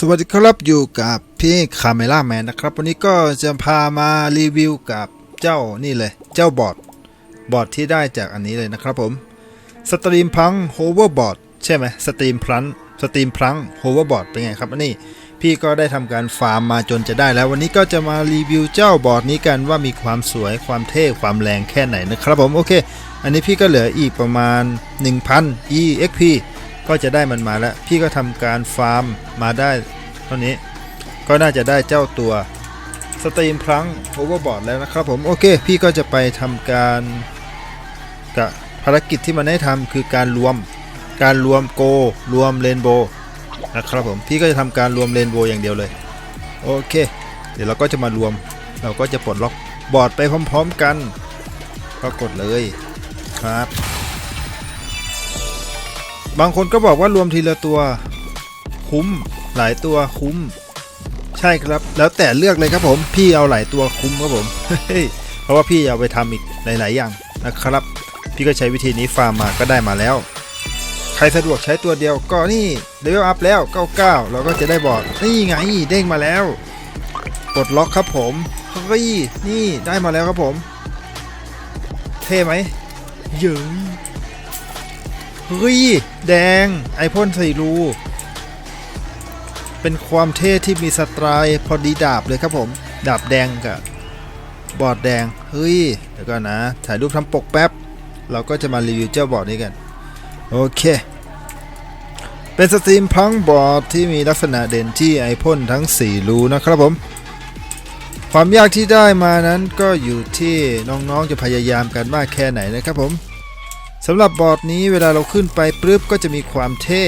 สวัสดีครับอยู่กับพี่คาเมล่าแมนนะครับ วันนี้ก็จะพามารีวิวกับเจ้านี่เลย เจ้าบอร์ดบอร์ดที่ได้จากอันนี้เลยนะครับผมสตรีมพังโฮเวอร์บอร์ดใช่ไหมสตรีมพลันสตรีมพลังโฮเวอร์บอร์ดเป็นไงครับอันนี้พี่ก็ได้ทำการฟาร์มมาจนจะได้แล้ว วันนี้ก็จะมารีวิวเจ้าบอร์ดนี้กันว่ามีความสวยความเท่ความแรงแค่ไหนนะครับผมโอเค อันนี้พี่ก็เหลืออีกประมาณ 1,000 EXP ก็จะได้มันมาแล้ว พี่ก็ทำการฟาร์มมาได้ เท่านี้ก็น่าจะได้เจ้าตัวสตรีมพลังโอเวอร์บอร์ดแล้วนะครับผมโอเค พี่ก็จะไปทำการกับภารกิจที่มันให้ทำคือการรวมการรวมโกรวมเรนโบนะครับผมพี่ก็จะทำการรวมเรนโบอย่างเดียวเลยโอเค เดี๋ยวเราก็จะมารวม เราก็จะปลดล็อกบอร์ดไปพร้อม ๆกัน ก็กดเลยครับ บางคนก็บอกว่ารวมทีละตัวคุ้ม หลายตัวคุ้ม ใช่ครับ แล้วแต่เลือกเลยครับผม พี่เอาหลายตัวคุ้มครับผม เพราะว่าพี่เอาไปทำอีกหลาย ๆ อย่างนะครับ พี่ก็ใช้วิธีนี้ฟาร์มมาก็ได้มาแล้ว ใครสะดวกใช้ตัวเดียวก็นี่เลเวลอัพแล้ว 99 เราก็จะได้บอร์ดนี่ไงเด้งมาแล้วปลดล็อกครับผมเฮ้ยนี่ได้มาแล้วครับผม เท่ไหมเย้ยเฮ้ยแดงไอพ่นใส่รู เป็นความเท่ที่มีสไตล์พอดีดาบเลยครับผม ดาบแดงกับบอร์ดแดง เฮ้ย เดี๋ยวก่อนนะ ถ่ายรูปทำปกแป๊บ เราก็จะมารีวิวเจ้าบอร์ดนี้กัน โอเค เป็นสตรีมพังบอร์ดที่มีลักษณะเด่นที่ไอพ่นทั้ง 4 รูนะครับผม ความยากที่ได้มานั้นก็อยู่ที่น้องๆจะพยายามกันมากแค่ไหนนะครับผมสำหรับบอร์ดนี้เวลาเราขึ้นไปปุ๊บก็จะมีความเท่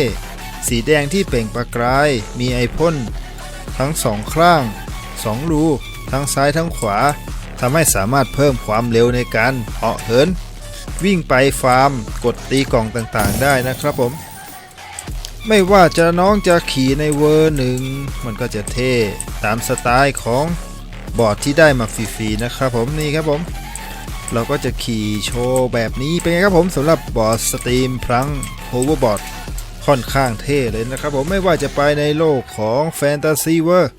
สีแดงที่เปล่งประกาย มีไอพ่นทั้งสองข้าง2รูทั้งซ้ายทั้งขวาทำให้สามารถเพิ่มความเร็วในการเหาะเหิน วิ่งไปฟาร์ม กดตีกล่องต่างๆ ได้นะครับผม ไม่ว่าจะน้องจะขี่ในเวอร์หนึ่งมันก็จะเท่ตามสไตล์ของบอร์ดที่ได้มาฟรีๆนะครับผมนี่ครับผม เราก็จะขี่โชว์แบบนี้เป็นไงครับผมสำหรับบอร์ดสตรีมพลังโฮเวอร์บอร์ด ค่อนข้างเท่เลยนะครับผมไม่ว่าจะไปในโลกของแฟนตาซีเวอร์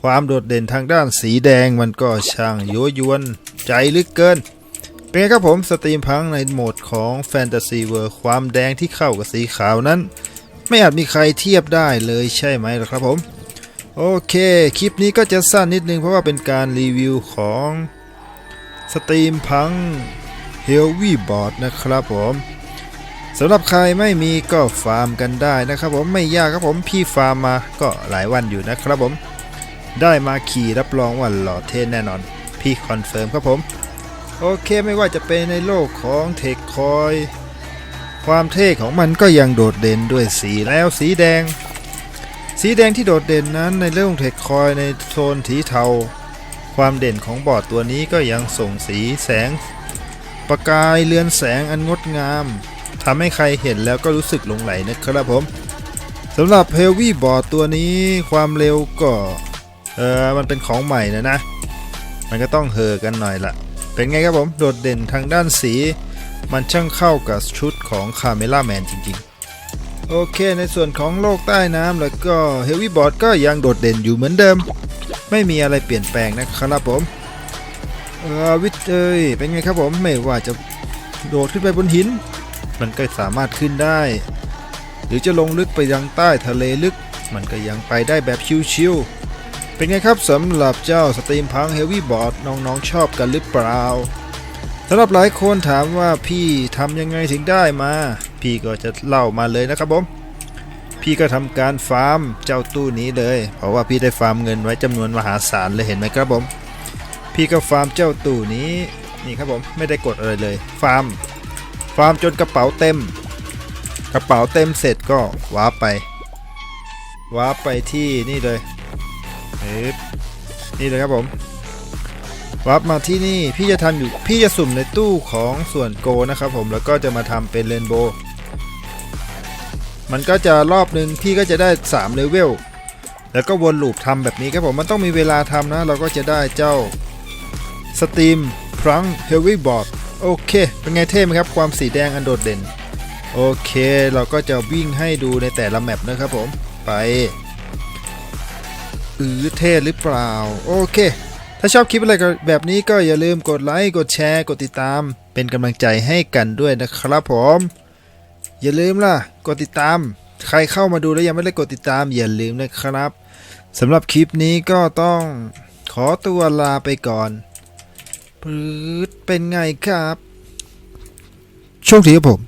ความโดดเด่นทางด้านสีแดงมันก็ช่างยั่วยวนใจลึกเกิน เป็นไงครับผมสตรีมพังในโหมดของแฟนตาซีเวอร์ความแดงที่เข้ากับสีขาวนั้น ไม่อาจมีใครเทียบได้เลยใช่ไหมล่ะครับผม โอเค คลิปนี้ก็จะสั้นนิดนึงเพราะว่าเป็นการรีวิวของสตรีมพังเฮลวี่บอร์ดนะครับผม สำหรับใครไม่มีก็ฟาร์มกันได้นะครับผมไม่ยากครับผมพี่ฟาร์มมาก็หลายวันอยู่นะครับผม ได้มาขี่รับรองว่าหล่อเท่แน่นอน พี่คอนเฟิร์มครับผม โอเคไม่ว่าจะเป็นในโลกของเทคคอยความเท่ของมันก็ยังโดดเด่นด้วยสีแล้วสีแดง สีแดงที่โดดเด่นนั้นในเรื่องเทคคอยในโซนสีเทา ความเด่นของบอร์ดตัวนี้ก็ยังส่งสีแสง ประกายเรือนแสงอันงดงาม ทำให้ใครเห็นแล้วก็รู้สึกหลงไหลนะครับผมสำหรับเฮลวี่บอร์ดตัวนี้ความเร็วก็เออมันเป็นของใหม่นะนะ มันก็ต้องเฮอกันหน่อยละเป็นไงครับผมโดดเด่นทางด้านสี มันช่างเข้ากับชุดของคาเมล่าแมนจริง ๆ โอเคในส่วนของโลกใต้น้ำแล้วก็เฮลวี่บอร์ดก็ยังโดดเด่นอยู่เหมือนเดิม ไม่มีอะไรเปลี่ยนแปลงนะครับผมเออวิทย์เอ้ยเป็นไงครับผมไม่ว่าจะโดดขึ้นไปบนหิน มันก็สามารถขึ้นได้ หรือจะลงลึกไปยังใต้ทะเลลึก มันก็ยังไปได้แบบชิวๆเป็นไงครับสำหรับเจ้าสตรีมพังเฮฟวี่บอร์ดน้องๆชอบกันหรือเปล่าสำหรับหลายคนถามว่าพี่ทำยังไงถึงได้มา พี่ก็จะเล่ามาเลยนะครับผมพี่ก็ทำการฟาร์มเจ้าตู้นี้เลย เพราะว่าพี่ได้ฟาร์มเงินไว้จำนวนมหาศาลเลยเห็นไหมครับผม พี่ก็ฟาร์มเจ้าตู้นี้นี่ครับผมไม่ได้กดอะไรเลย ฟาร์ม ฟาร์มจนกระเป๋าเต็ม กระเป๋าเต็มเสร็จก็วาร์ปไปวาร์ปไปที่นี่เลยเอ๊ะนี่เลยครับผมวาร์ปมาที่นี่พี่จะทำอยู่พี่จะสุ่มในตู้ของส่วนโกนะครับผมแล้วก็จะมาทำเป็นเรนโบว์มันก็จะรอบหนึ่งพี่ก็จะได้3เลเวลแล้วก็วนลูปทำแบบนี้ครับผมมันต้องมีเวลาทำนะ เราก็จะได้เจ้าสตรีมพรังเฮลวี่บอร์ด โอเค เป็นไงเท่ไหมครับ ความสีแดงอันโดดเด่น โอเค เราก็จะวิ่งให้ดูในแต่ละแมปนะครับผม ไปอือเท่หรือเปล่า โอเค ถ้าชอบคลิปอะไรแบบนี้ก็อย่าลืมกดไลค์ กดแชร์ กดติดตาม เป็นกำลังใจให้กันด้วยนะครับผม อย่าลืมล่ะ กดติดตาม ใครเข้ามาดูแล้วยังไม่ได้กดติดตาม อย่าลืมนะครับสำหรับคลิปนี้ก็ต้องขอตัวลาไปก่อน ปืดเป็นไงครับ โชคดีครับผม